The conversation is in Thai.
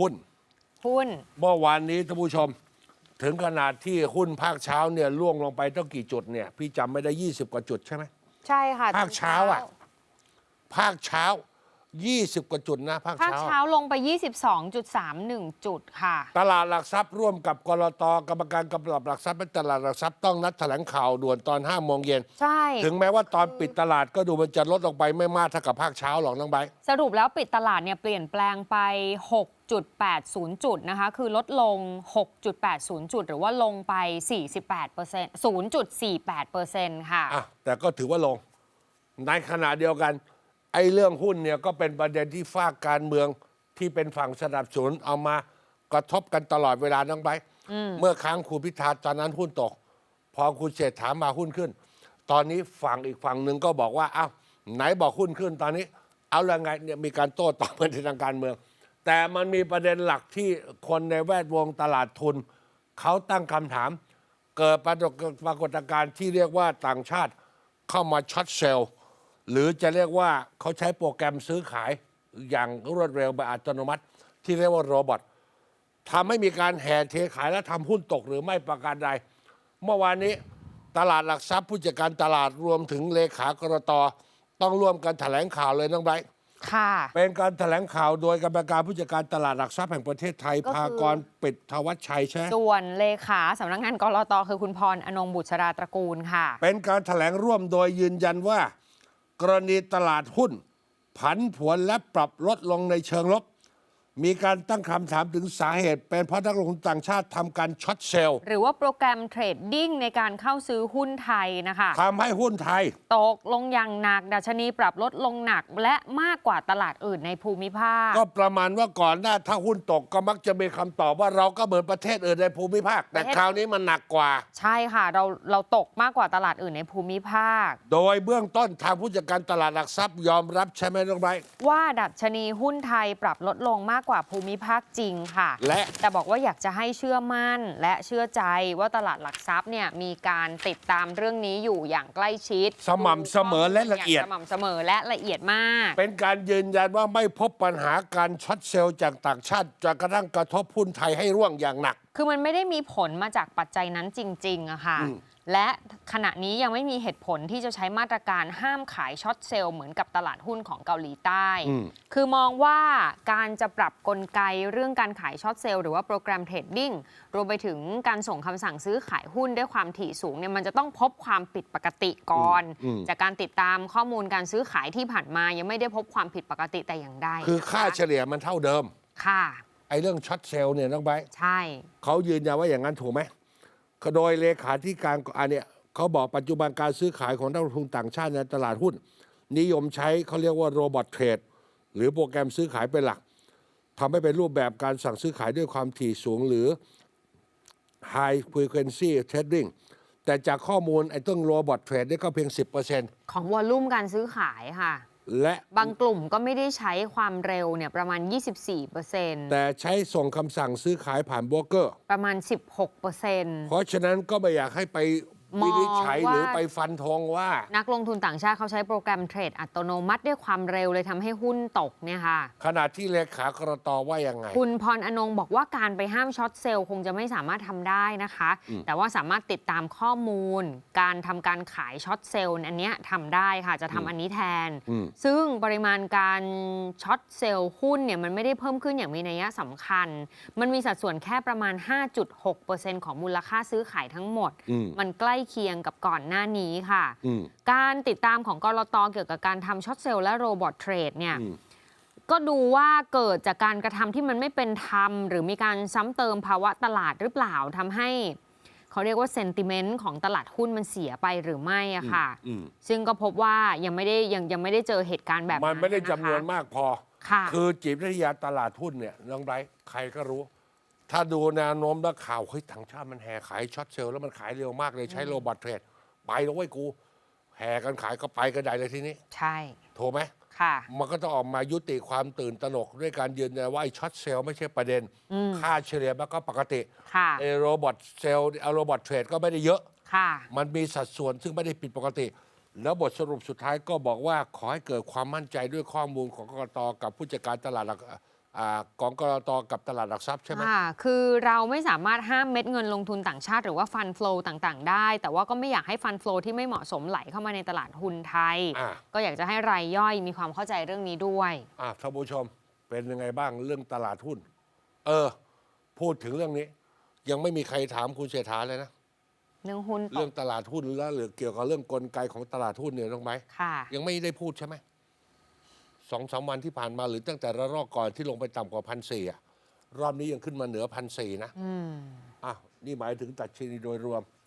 หุ้น หุ้น เมื่อวานนี้ท่านผู้ชม ถึงขนาดที่หุ้นภาคเช้าเนี่ยล่วงลงไปตั้งกี่จุดเนี่ย พี่จำไม่ได้ 20 กว่าจุดใช่ไหมใช่ค่ะภาคเช้าอะภาคเช้า 20 กว่าจุดนะ ภาคภาคเช้า เช้าลงไป 22.31 จุดค่ะ ตลาดหลักทรัพย์ร่วมกับกรตกรรมการกำกับหลักทรัพย์และตลาดหลักทรัพย์ต้องนัดแถลงข่าวด่วนตอน5โมงเย็น ใช่ ถึงแม้ว่าตอนปิดตลาดก็ดูมันจะลดลงไปไม่มากเท่ากับภาคเช้าหรอกน้องใบร์ท สรุปแล้วปิดตลาดเนี่ยเปลี่ยนแปลงไป 6.80 จุดนะคะ คือลดลง 6.80 จุด หรือว่าลงไป 48% 0.48%ค่ะ อะแต่ก็ถือว่าลง ในขณะเดียวกัน ไอ้เรื่องหุ้นเนี่ยก็เป็นประเด็นที่ฝากการเมืองที่เป็นฝั่งสนับสนุนเอามากระทบกันตลอดเวลาน้องใบร์ทเมื่อครั้งคุณพิธาตอนนั้นหุ้นตก พอคุณเศรษฐามาหุ้นขึ้น ตอนนี้ฝั่งอีกฝั่งหนึ่งก็บอกว่าอ้าวไหนบอกหุ้นขึ้นตอนนี้ เอาละไงเนี่ยมีการโต้ตอบกันในทางการเมือง แต่มันมีประเด็นหลักที่คนในแวดวงตลาดทุน เขาตั้งคำถาม เกิดปรากฏปรากฏการณ์ที่เรียกว่าต่างชาติเข้ามาช็อตเซลล์ หรือจะเรียกว่าเขาใช้โปรแกรมซื้อขายอย่างรวดเร็วแบบอัตโนมัติ ที่เรียกว่าโรบอททำให้มีการแห่เทขายและทำหุ้นตกหรือไม่ประการใด เมื่อวานนี้ตลาดหลักทรัพย์ผู้จัดการตลาดรวมถึงเลขากรตต้องร่วมกันแถลงข่าวเลยน้องไบร์ ค่ะเป็นการแถลงข่าวโดยกรรมการผู้จัดการตลาดหลักทรัพย์แห่งประเทศไทย ก็คือ พากรปิดทวัชชัยใช่ไหมส่วนเลขาสำนักงานกรตคือคุณพรอนงบุษราตระกูลค่ะ เป็นการแถลงร่วมโดยยืนยันว่า กรณีตลาดหุ้น ผันผวนและปรับลดลงในเชิงลบ มีการตั้งคำถามถึงสาเหตุ เป็นเพราะนักลงทุนต่างชาติทำการช็อตเซลล์ หรือว่าโปรแกรมเทรดดิ้งในการเข้าซื้อหุ้นไทยนะคะ ทำให้หุ้นไทย ตกลงอย่างหนัก ดัชนีปรับลดลงหนักและมากกว่าตลาดอื่นในภูมิภาค ก็ประมาณว่าก่อนหน้าถ้าหุ้นตกก็มักจะมีคำตอบว่าเราก็เหมือนประเทศอื่นในภูมิภาค แต่ประเทศคราวนี้มันหนักกว่า ใช่ค่ะ เราเราตกมากกว่าตลาดอื่นในภูมิภาค โดยเบื้องต้นทางผู้จัดการตลาดหลักทรัพย์ยอมรับใช่ไหมน้องไบร์ทว่าดัชนีหุ้นไทยปรับลดลงมากกว่าภูมิภาคจริงค่ะ และแต่บอกว่าอยากจะให้เชื่อมั่น และเชื่อใจว่าตลาดหลักทรัพย์เนี่ยมีการติดตามเรื่องนี้อยู่อย่างใกล้ชิดสม่ำเสมอและละเอียดางสม่ำเสมอและละเอียดมาก เป็นการยืนยันว่าไม่พบปัญหาการช็อตเซลล์จากต่างชาติจนกระทั่งกระทบหุ้นไทยให้ร่วงอย่างหนัก คือมันไม่ได้มีผลมาจากปัจจัยนั้นจริงๆอะค่ะ อืม และขณะนี้ยังไม่มีเหตุผลที่จะใช้มาตรการห้ามขายช็อตเซลล์เหมือนกับตลาดหุ้นของเกาหลีใต้อืมคือมองว่าการจะปรับกลไกเรื่องการขายช็อตเซลล์หรือว่าโปรแกรมเทรดดิ้งรวมไปถึงการส่งคำสั่งซื้อขายหุ้นด้วยความถี่สูงเนี่ยมันจะต้องพบความผิดปกติก่อนอืมจากการติดตามข้อมูลการซื้อขายที่ผ่านมายังไม่ได้พบความผิดปกติแต่อย่างใดคือค่าเฉลี่ยมันเท่าเดิม ค่ะไอ้เรื่องช็อตเซลล์เนี่ยน้องไบร์ทใช่เขายืนยันว่าอย่างนั้นถูกไหม โดยเลขาธิการอันเนี้ยเขาบอกปัจจุบันการซื้อขายของนักลงทุนต่างชาติในตลาดหุ้น นิยมใช้เขาเรียกว่าโรบอทเทรดหรือโปรแกรมซื้อขายเป็นหลักทำให้เป็นรูปแบบการสั่งซื้อขายด้วยความถี่สูงหรือ High Frequency Trading แต่จากข้อมูลไอ้ต้นโรบอทเทรดนี่ก็เพียง 10%ของวอลลุ่มการซื้อขายค่ะ และบางกลุ่มก็ไม่ได้ใช้ความเร็วเนี่ยประมาณ 24%แต่ใช้ส่งคำสั่งซื้อขายผ่านโบรกเกอร์ ประมาณ 16%เพราะฉะนั้นก็ไม่อยากให้ไป มองวินิจฉัยว่าหรือไปฟันธงว่า นักลงทุนต่างชาติเขาใช้โปรแกรมเทรดอัตโนมัติด้วยความเร็วเลยทำให้หุ้นตกเนี่ยค่ะ ขณะที่เลขากรตว่ายังไง คุณพรอนงบอกว่าการไปห้ามช็อตเซลล์คงจะไม่สามารถทำได้นะคะ แต่ว่าสามารถติดตามข้อมูล การทำการขายช็อตเซลล์อันเนี้ยทำได้ค่ะจะทำอันนี้แทนอืมซึ่งปริมาณการช็อตเซลล์หุ้นเนี่ยมันไม่ได้เพิ่มขึ้นอย่างมีนัยสำคัญ มันมีสัดส่วนแค่ประมาณ 5.6%ของมูลค่าซื้อขายทั้งหมดอืมมันใกล้เคียงกับก่อนหน้านี้ค่ะอืมการติดตามของกรตเกี่ยวกับการทำช็อตเซลล์และโรบอทเทรดเนี่ยอืมก็ดูว่าเกิดจากการกระทำที่มันไม่เป็นธรรม หรือมีการซ้ำเติมภาวะตลาดหรือเปล่าทำให้ เขาเรียกว่าเซนติเมนต์ของตลาดหุ้นมันเสียไปหรือไม่อะค่ะอืมซึ่งก็พบว่ายังไม่ได้ยังยังไม่ได้เจอเหตุการณ์แบบมันไม่ได้ะจำคะนวนมากพอค่ะคือจิตวิทยาตลาดหุ้นเนี่ยน้องไบรท์ใครก็รู้ ถ้าดูแนวโน้มแล้วข่าวเฮ้ยต่างชาติมันแห่ขายช็อตเซลล์แล้วมันขายเร็วมากเลยใช้โรบอทเทรด ไปแล้วเว้ยกู แห่กันขายก็ไปกันใหญ่เลยทีนี้ ใช่ ถูกไหมค่ะ มันก็ต้องออกมายุติความตื่นตระหนก ด้วยการยืนยันว่าไอ้ช็อตเซลล์ไม่ใช่ประเด็น อืม ค่าเฉลี่ยมันก็ปกติค่ะ ไอ้โรบอทเซลล์เอาโรบอทเทรดก็ไม่ได้เยอะ ค่ะ มันมีสัดส่วนซึ่งไม่ได้ผิดปกติ แล้วบทสรุปสุดท้ายก็บอกว่าขอให้เกิดความมั่นใจด้วยข้อมูลของกกตกับผู้จัดการตลาดหลัก อ่ากองกรตกับตลาดหลักทรัพย์ใช่ไหมค่ะคือเราไม่สามารถห้ามเม็ดเงินลงทุนต่างชาติ หรือว่าฟันฟลอต่างๆ ได้ แต่ว่าก็ไม่อยากให้ฟันฟลอที่ไม่เหมาะสมไหลเข้ามาในตลาดหุ้นไทยอ่าก็อยากจะให้รายย่อยมีความเข้าใจเรื่องนี้ด้วยอะท่านผู้ชมเป็นยังไงบ้างเรื่องตลาดหุ้น เออ พูดถึงเรื่องนี้ ยังไม่มีใครถามคุณเศรษฐาเลยนะเรื่องหุ้นตเรื่อกงตลาดหุ้นแล้วหรือเกี่ยวกับเรื่องกลไกของตลาดหุ้นเนี่ยน้องไหมค่ะยังไม่ได้พูดใช่ไหม สองสามวันที่ผ่านมาหรือตั้งแต่ระลอกก่อนที่ลงไปต่ำกว่าพันสี่อะรอบนี้ยังขึ้นมาเหนือพันสี่นะอืมอะนี่หมายถึงตัดชนีโดยรวม